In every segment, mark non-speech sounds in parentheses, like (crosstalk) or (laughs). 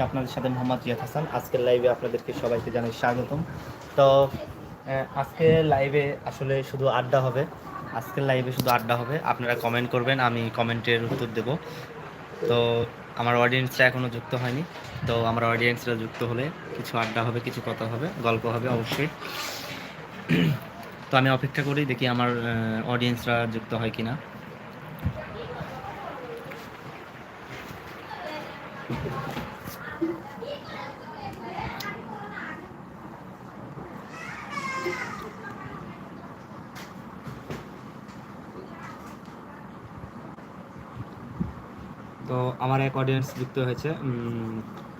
আপনাদের সাথে মোহাম্মদ জিয়াদ হাসান। আজকের লাইভে আপনাদেরকে সবাইকে জানাই স্বাগতম। তো আজকে লাইভে আসলে শুধু আড্ডা হবে। আজকের লাইভে শুধু আড্ডা হবে। আপনারা কমেন্ট করবেন, আমি কমেন্টের উত্তর দেব। তো, আমার অডিয়েন্সরা এখনও যুক্ত হয়নি। তো, আমার অডিয়েন্সরা যুক্ত হলে কিছু আড্ডা হবে, কিছু কথা হবে, গল্প হবে অবশ্যই। তো, আমি অপেক্ষা করি, দেখি আমার অডিয়েন্সরা যুক্ত হয় কিনা। তো আমার এক অডিয়েন্স যুক্ত হয়েছে।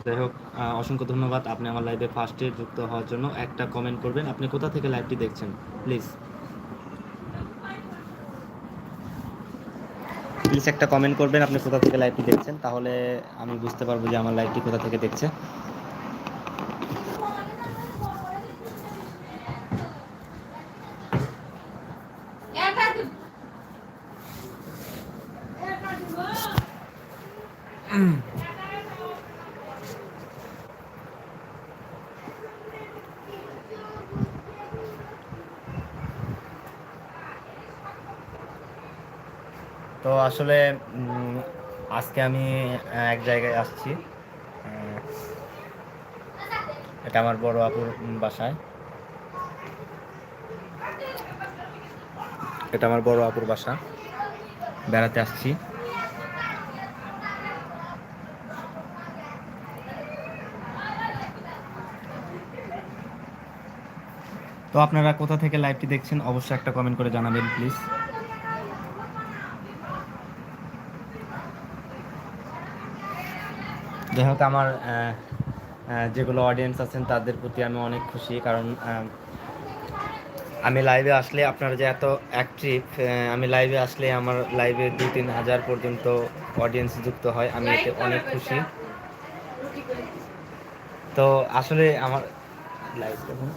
যাই হোক অসংখ্য ধন্যবাদ। আপনি আমার লাইভে ফার্স্টে যুক্ত হওয়ার জন্য। একটা কমেন্ট করবেন। আপনি কোথা থেকে লাইভটি দেখছেন? প্লিজ প্লিজ একটা কমেন্ট করবেন। আপনি কোথা থেকে লাইভটি দেখছেন? তাহলে আমি বুঝতে পারব যে আমার লাইভটি কোথা থেকে দেখছে। আসলে আজকে আমি এক জায়গায় আসছি। এটা আমার বড় আপুর বাসায়। এটা আমার বড় আপুর বাসা। বেড়াতে আসছি। তো আপনারা কোথা থেকে লাইভটি দেখছেন, অবশ্যই একটা কমেন্ট করে জানাবেন প্লিজ যাই হোক, আমার যেগুলো অডিয়েন্স আছেন তাদের প্রতি আমি অনেক খুশি, কারণ আমি লাইভে আসলে আপনারা যে এত অ্যাক্টিভ আমি লাইভে আসলে আমার লাইভে দু তিন হাজার পর্যন্ত অডিয়েন্স যুক্ত হয়, আমি এতে অনেক খুশি। তো আসলে আমার লাইভ দেখুন।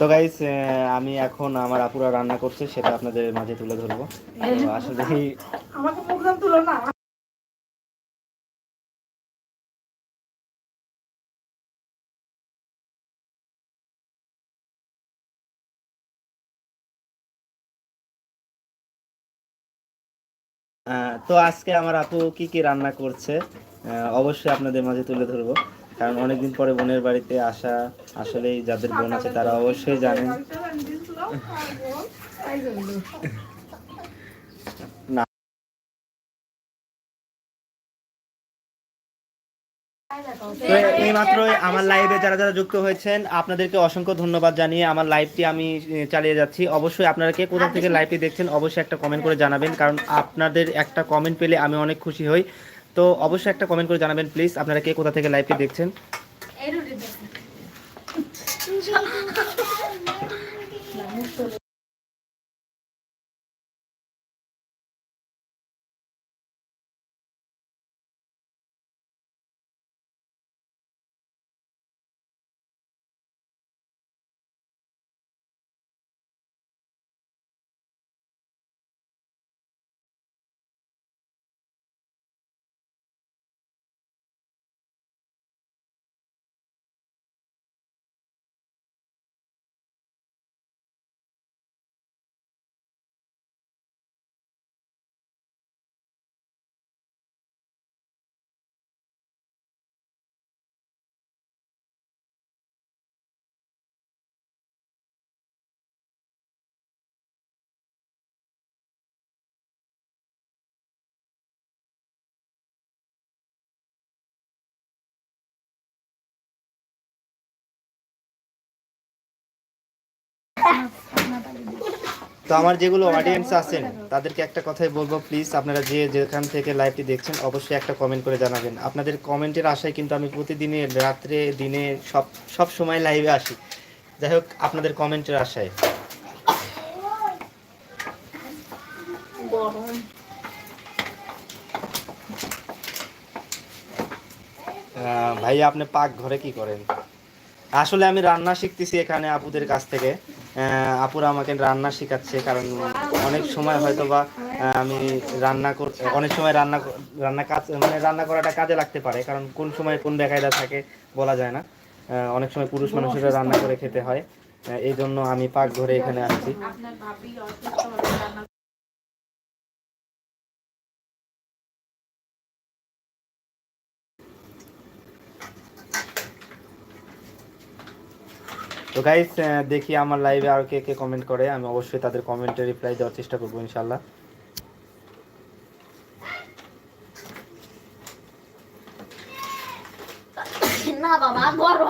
তো গাইস আমি এখন আমার আপুরা রান্না করছে সেটা আপনাদের মাঝে তুলে ধরবো। আসলে আমাকে তুলো না। তো আজকে আমার আপু কি কি রান্না করছে অবশ্যই আপনাদের মাঝে তুলে ধরবো। কারণ অনেকদিন পরে বোনের বাড়িতে আসা আসলেই যাদের বোন আছে তারা অবশ্যই জানেন। না। তো এই মাত্র আমার লাইভে যারা যারা যুক্ত হয়েছেন, আপনাদেরকে অসংখ্য ধন্যবাদ জানিয়ে আমার লাইভটি আমি চালিয়ে যাচ্ছি। অবশ্যই আপনারা কে কোথা থেকে লাইভটি দেখছেন, অবশ্যই একটা কমেন্ট করে জানাবেন, কারণ আপনাদের একটা কমেন্ট পেলে আমি অনেক খুশি হই। তো অবশ্যই একটা কমেন্ট করে জানাবেন প্লিজ আপনারা কে কোথা থেকে লাইভটি দেখছেন? তো আমার যেগুলো অডিয়েন্স আছেন তাদেরকে একটা কথাই বলব প্লিজ আপনারা যে যেখান থেকে লাইভটি দেখছেন অবশ্যই একটা কমেন্ট করে জানাবেন। আপনাদের কমেন্টের আশায় কিন্তু আমি প্রতিদিনে রাত্রে দিনে সব সব সময় লাইভে আসি। যাই হোক আপনাদের কমেন্টের আশায়। ভাইয়া আপনি পাক ঘরে কি করেন? আসলে আমি রান্না শিখতেছি এখানে আপুদের কাছ থেকে। আপুরা আমাকে রান্না শেখাচ্ছে, কারণ অনেক সময় হয়তো বা আমি রান্না অনেক সময় রান্না রান্না কাজ মানে রান্না করাটা কাজে লাগতে পারে, কারণ কোন সময় কোন বেকায়দা থাকে বলা যায় না। অনেক সময় পুরুষ মানুষেরা রান্না করে খেতে হয়। এই জন্য আমি পাক ধরে এখানে আসছি আপনার ভাবি অসুস্থ হলে রান্না তো গাইস দেখি আমার লাইভে আর কে কে কমেন্ট করে। আমি অবশ্যই তাদের কমেন্টে রিপ্লাই দেওয়ার চেষ্টা করব ইনশাল্লাহ না বাবা বড়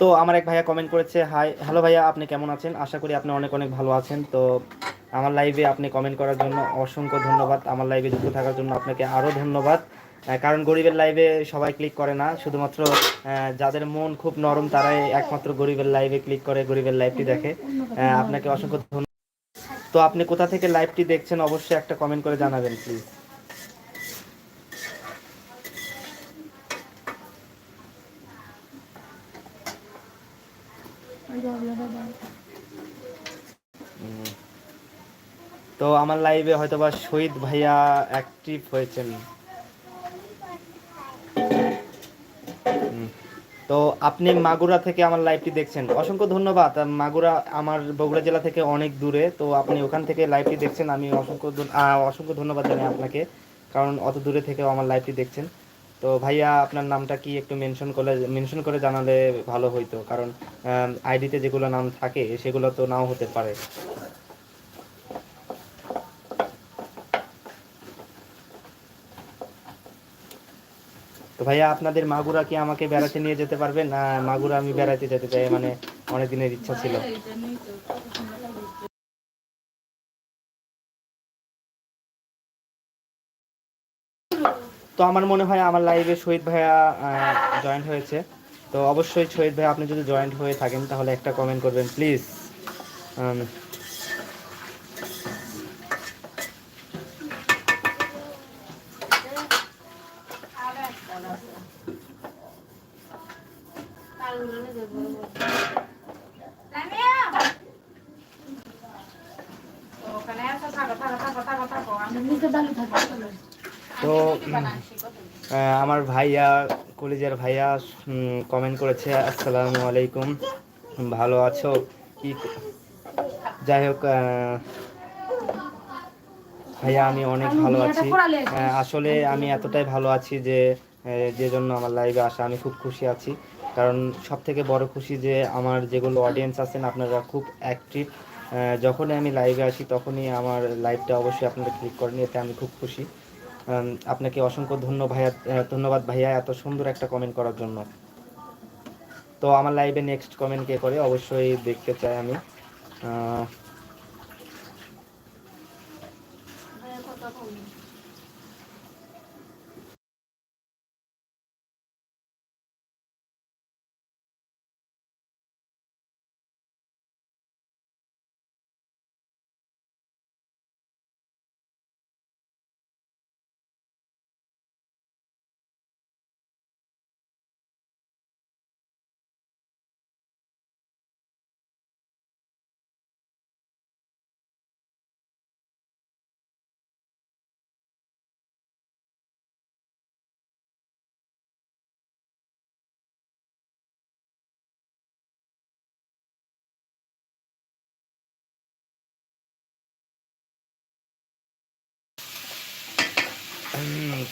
তো আমার এক ভাইয়া কমেন্ট করেছে হাই হ্যালো ভাইয়া, আপনি কেমন আছেন? আশা করি আপনি অনেক অনেক ভালো আছেন। তো আমার লাইভে আপনি কমেন্ট করার জন্য অসংখ্য ধন্যবাদ। আমার লাইভে যুক্ত থাকার জন্য আপনাকে আরও ধন্যবাদ। কারণ গরিবের লাইভে সবাই ক্লিক করে না। শুধুমাত্র যাদের মন খুব নরম, তারাই একমাত্র গরিবের লাইভে ক্লিক করে, গরিবের লাইভটি দেখে। আপনাকে অসংখ্য ধন্যবাদ। তো আপনি কোথা থেকে লাইভটি দেখছেন, অবশ্যই একটা কমেন্ট করে জানাবেন প্লিজ তো আমার লাইভে হয়তোবা শহীদ ভাইয়া অ্যাক্টিভ হয়েছেন। তো আপনি মাগুরা থেকে আমার লাইভটি দেখছেন। অসংখ্য ধন্যবাদ। মাগুরা আমার বগুড়া জেলা থেকে অনেক দূরে। তো আপনি ওখান থেকে লাইভটি দেখছেন। আমি অসংখ্য অসংখ্য ধন্যবাদ জানাই আপনাকে। কারণ অত দূরে থেকেও আমার লাইভটি দেখছেন। তো ভাইয়া, আপনার নামটা কি একটু মেনশন করলে মেনশন করে জানালে ভালো হইতো। কারণ আইডিতে যেগুলো নাম থাকে, সেগুলো তো নাও হতে পারে। তো ভাইয়া, আপনাদের মাগুরা কি আমাকে বেড়াতে নিয়ে যেতে পারবেন? না, মাগুরা আমি বেড়াতে যেতে চাই মানে অনেক দিনের ইচ্ছা ছিল। তো আমার মনে হয় আমার লাইভে শহীদ ভাইয়া জয়েন্ট হয়েছে। তো অবশ্যই শহীদ ভাইয়া, আপনি যদি জয়েন্ট হয়ে থাকেন, তাহলে একটা কমেন্ট করবেন প্লিজ ওখানে থাকো থাকো থাকো থাকো থাকো। আমি নিচে দাঁড়িয়ে থাকো তো আমার ভাইয়া কলেজের ভাইয়া কমেন্ট করেছে আসসালামু আলাইকুম ভালো আছো? কি যাই হোক ভাইয়া আমি অনেক ভালো আছি। আসলে আমি এতটাই ভালো আছি যে যে জন্য আমার লাইভে আসা আমি খুব খুশি আছি। কারণ সব থেকে বড় খুশি যে আমার যেগুলো অডিয়েন্স আছেন আপনারা খুব অ্যাক্টিভ যখনই আমি লাইভে আসি তখনই আমার লাইভটা অবশ্যই আপনারা ক্লিক করেন এতে আমি খুব খুশি। আপনাকে অসংখ্য ধন্য ভাইয়া ধন্যবাদ ভাইয়া এত সুন্দর একটা কমেন্ট করার জন্য। তো আমার লাইভে নেক্সট কমেন্ট কে করে অবশ্যই দেখতে চাই আমি।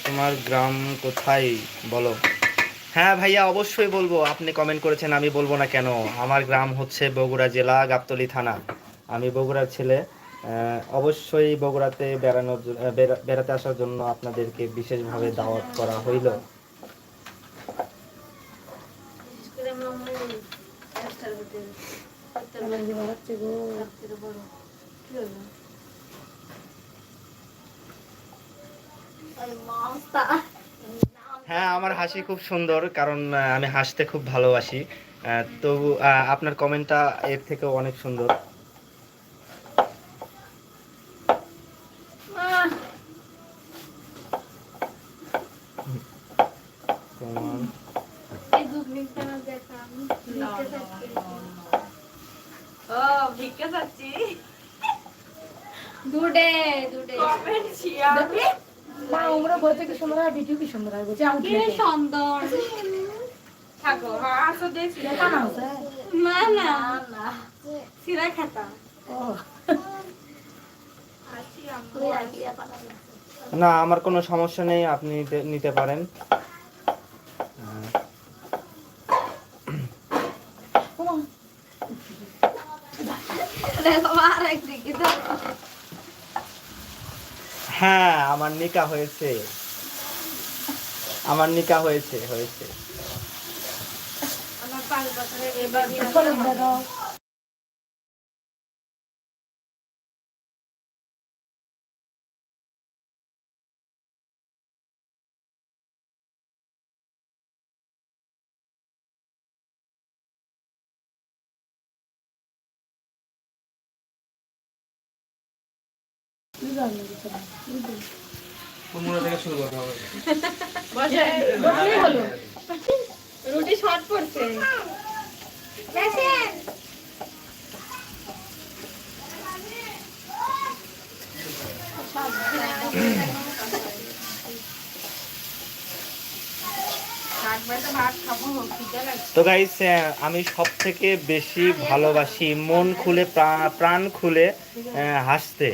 তোমার গ্রাম কোথায় বলো? হ্যাঁ ভাইয়া, অবশ্যই বলব। আপনি কমেন্ট করেছেন, আমি বলব না কেন? আমার গ্রাম হচ্ছে বগুড়া জেলা, গাবতলী থানা। আমি বগুড়ার ছেলে। অবশ্যই বগুড়াতে বেড়ানোর বেড়াতে আসার জন্য আপনাদেরকে বিশেষভাবে দাওয়াত করা হইল। হ্যাঁ আমার হাসি খুব সুন্দর কারণ আমি হাসতে খুব ভালোবাসি। আহ, আপনার কমেন্টটা এর থেকেও অনেক সুন্দর তোমার ও ভিক্ষা চাচ্ছি দুডে দুডে কমেন্ট শেয়ার মা ওমরা বলতে কি সুন্দর কি সুন্দর আর বলছে আমি কি সুন্দর। থাকো হ্যাঁ আসো দেখছি দেখা না হচ্ছে না না। সিরা খাতা। ও। না আমার কোনো সমস্যা নেই আপনি নিতে- নিতে পারেন। হ্যাঁ আমার নিকা হয়েছে। আমার নিকা হয়েছে হয়েছে। আমার পাঁচ বছরের এবার চলো দাদা না বসে বললেই হলো রুটি শর্ট পড়ছে। তো ভাত খাব খিদে লাগছে তো গাইস আমি সব থেকে বেশি ভালোবাসি মন খুলে প্রা- প্রাণ খুলে হাসতে।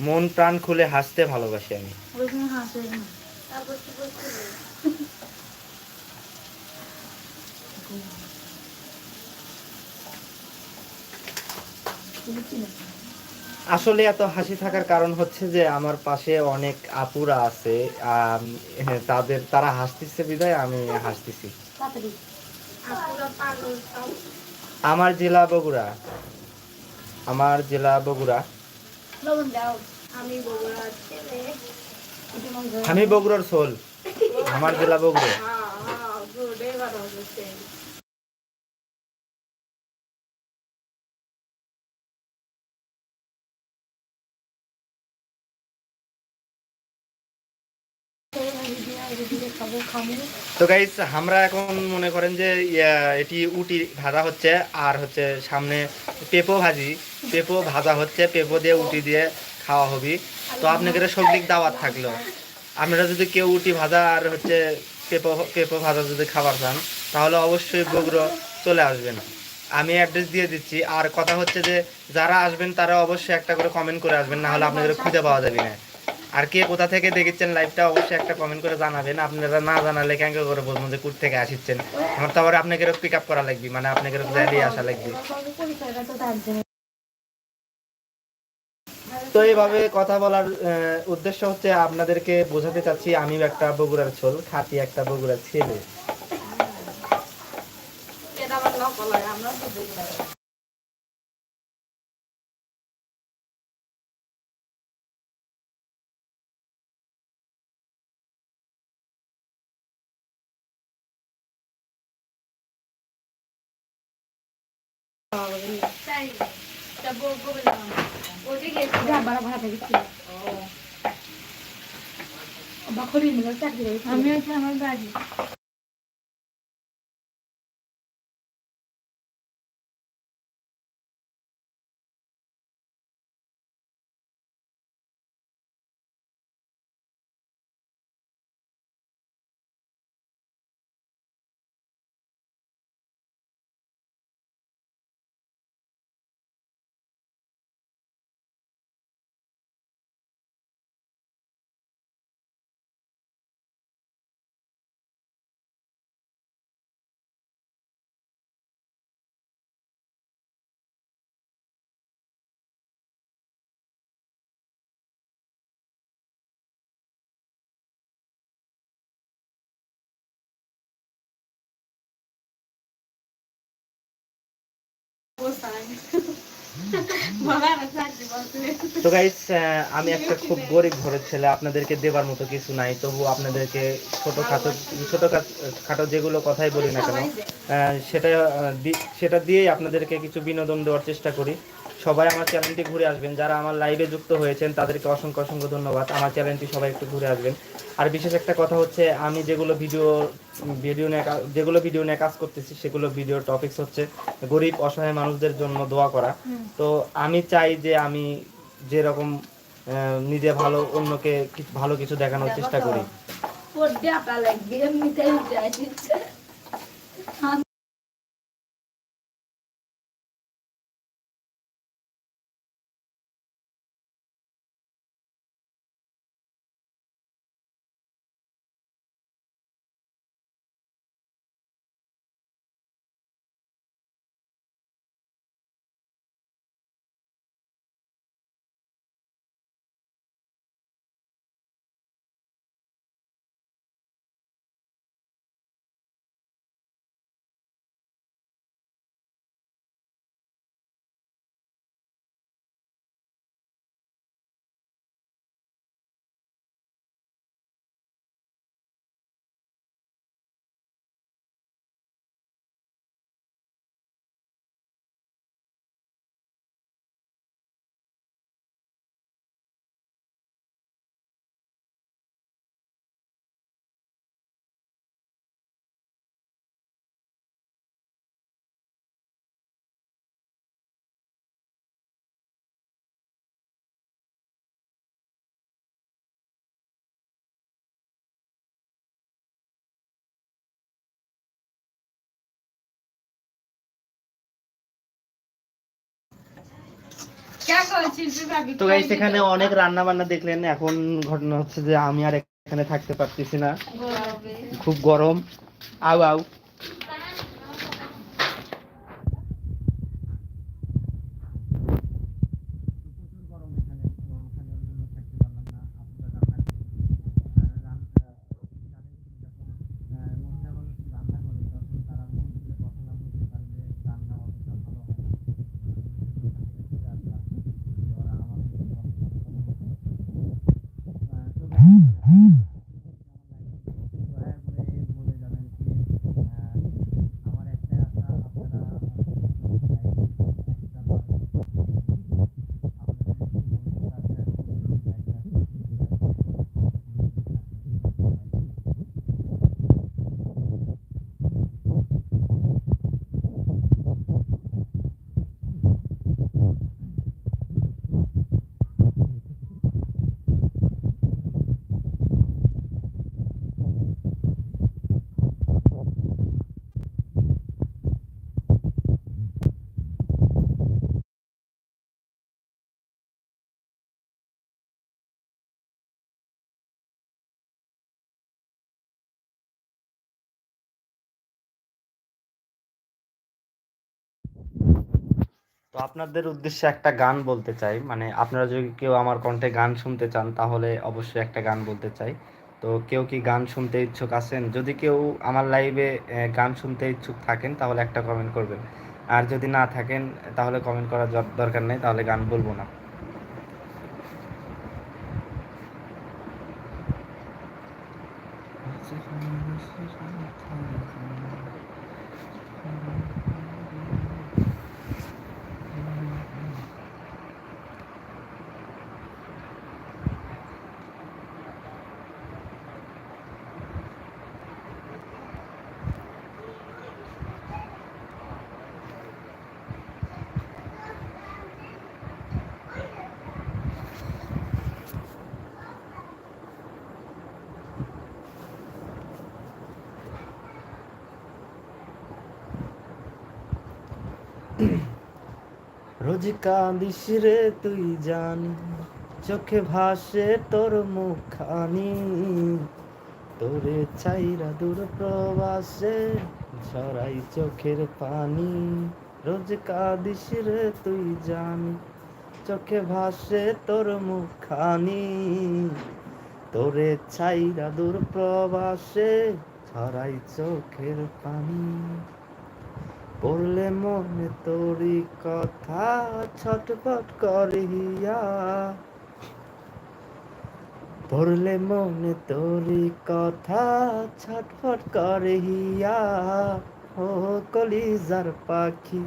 মন প্রাণ খুলে হাসতে ভালোবাসি আমি। আসলে এত হাসি থাকার কারণ হচ্ছে যে আমার পাশে অনেক আপুরা আছে হ্যাঁ, তাদের তারা হাসতেছে বিধায় আমি হাসতেছি। আমার জেলা বগুড়া। আমার জেলা বগুড়া। আমি বগুড়া আমি বগুড়ার সোল আমার জেলা বগুড়া। তো গাইস আমরা এখন মনে করেন যে এটি উটি ভাজা হচ্ছে, আর হচ্ছে সামনে পেঁপো ভাজি। পেঁপো ভাজা হচ্ছে, পেঁপো দিয়ে উটি দিয়ে খাওয়া হবে। তো আপনাদের সবদিক দাওয়াত থাকল। আপনারা যদি কেউ উটি ভাজা আর হচ্ছে পেঁপো পেঁপো ভাজা যদি খাবার চান, তাহলে অবশ্যই বগুড়ো চলে আসবেন। আমি অ্যাড্রেস দিয়ে দিচ্ছি। আর কথা হচ্ছে যে, যারা আসবেন তারা অবশ্যই একটা করে কমেন্ট করে আসবেন, না হলে আপনাদের খুঁজে পাওয়া যাবে না। আর কে কোথা থেকে দেখেছেন লাইভটা অবশ্যই একটা কমেন্ট করে জানাবেন। আপনারা না জানালে কেন করে বলব যে, কোথা থেকে আসিচ্ছেন? আমার তো আবার আপনাকে পিক আপ করা লাগবে মানে আপনাকে দিয়ে আসা লাগবে। তো এইভাবে কথা বলার আহ, উদ্দেশ্য হচ্ছে আপনাদেরকে বোঝাতে চাচ্ছি আমি একটা বগুড়ার ছোল খাঁটি একটা বগুড়ার ছেলে। এটা আবার আমি আছি আমার বাড়ি। (laughs) তো গাইস আমি একটা খুব গরিব ঘরের ছেলে আপনাদেরকে দেবার মতো কিছু নাই তবু আপনাদেরকে ছোটখাটো ছোট খাটো যেগুলো কথাই বলি না কেন আহ, সেটা দি- সেটা দিয়েই আপনাদেরকে কিছু বিনোদন দেওয়ার চেষ্টা করি। সবাই আমার চ্যানেলটি ঘুরে আসবেন। যারা আমার লাইভে যুক্ত হয়েছেন তাদেরকে অসংখ্য অসংখ্য ধন্যবাদ। আমার চ্যানেলটি সবাই একটু ঘুরে আসবেন। আর বিশেষ একটা কথা হচ্ছে আমি যেগুলো ভিডিও ভিডিও নিয়ে যেগুলো ভিডিও নিয়ে কাজ করতেছি সেগুলো ভিডিওর টপিকস হচ্ছে গরিব অসহায় মানুষদের জন্য দোয়া করা। তো আমি চাই যে আমি যেরকম নিজে ভালো অন্যকে ভালো কিছু দেখানোর চেষ্টা করি। তো গাইস এখানে অনেক রান্না বান্না দেখলেন। এখন ঘটনা হচ্ছে যে আমি আর এখানে থাকতে পারতেছি না। খুব গরম। আউ আউ। তো আপনাদের উদ্দেশ্যে একটা গান বলতে চাই। মানে আপনারা যদি কেউ আমার কণ্ঠে গান শুনতে চান, তাহলে অবশ্যই একটা গান বলতে চাই। তো কেউ কি গান শুনতে ইচ্ছুক আছেন? যদি কেউ আমার লাইভে গান শুনতে ইচ্ছুক থাকেন, তাহলে একটা কমেন্ট করবেন। আর যদি না থাকেন, তাহলে কমেন্ট করার দরকার নেই, তাহলে গান বলব না। রোজ কাঁদিস রে তুই জানি, চোখে ভাসে তোর মুখানি তোরে চাইরা দূর প্রবাসে ঝরাই চোখের পানি। রোজ কাঁদিস রে তুই জানি, চোখে ভাসে তোর মুখানি তোরে চাইরা দূর প্রবাসে ঝরাই চোখের পানি। পড়লে মনে তোরি কথা, ছটফট করিয়া। পড়লে মনে তোরি কথা, ছটফট করিয়া। ও কলিজার পাখি,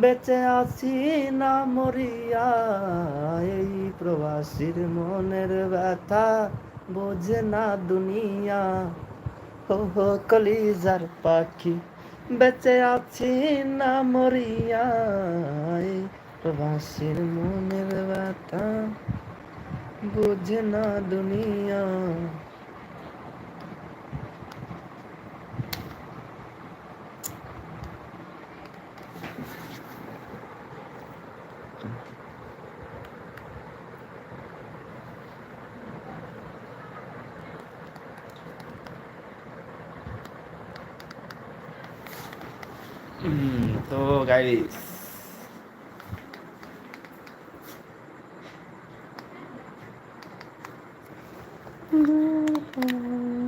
বেঁচে আছি না মরিয়া। এই প্রবাসীর মনের ব্যথা, বোঝে না দুনিয়া। ও হো কলিজার পাখি বেঁচে আছি না মরিয়া এই প্রবাসীর মনের ব্যথা বুঝে না দুনিয়া গাইস Mm-hmm.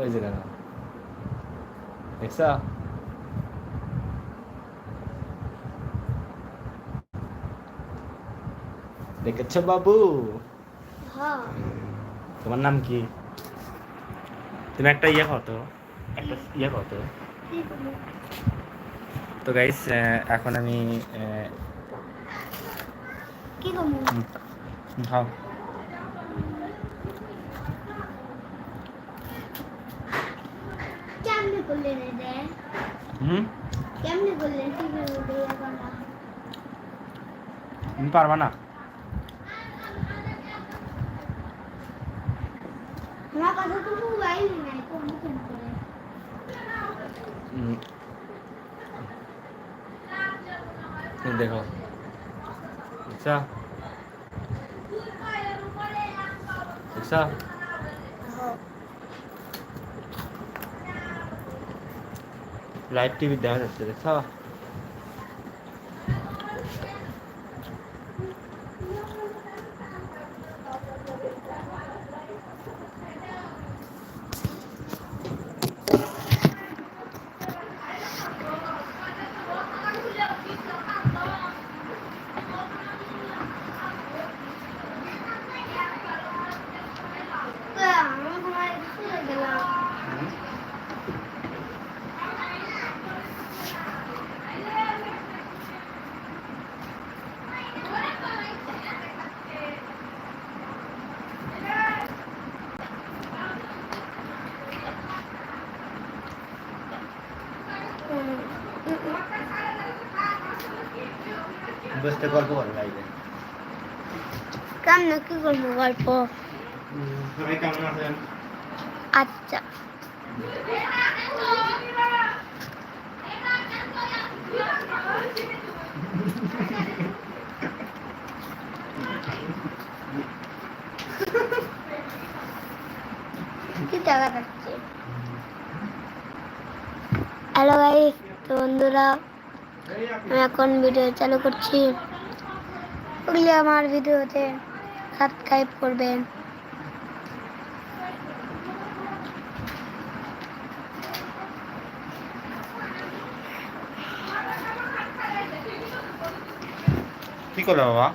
ওই যে দেখো দেখছ দেখেছ বাবু? হ্যাঁ। তোমার নাম কি? তুমি একটা ইয়ে কত একটা ইয়ে করব? তো গাইস এখন আমি কি খাও কেমনে করলেন এটা হুম? কেমনে করলেন কি করব এখন তুমি পারবা না? আমার কথা তো মোবাইল নাই কোন কেন করে দেখো। আচ্ছা। আচ্ছা। লাইভ টিভি দেখা যাচ্ছে দেখছ বসতে গল্প করো লাইভে কেমনে কি করব গল্প সবাই কেমন আছেন? আচ্ছা। কি টাকা যাচ্ছে হ্যালো গাইস তো বন্ধুরা আমি এখন ভিডিও চালু করছি। ওগুলি আমার ভিডিওতে সাবস্ক্রাইব করবেন। কি করবে বাবা?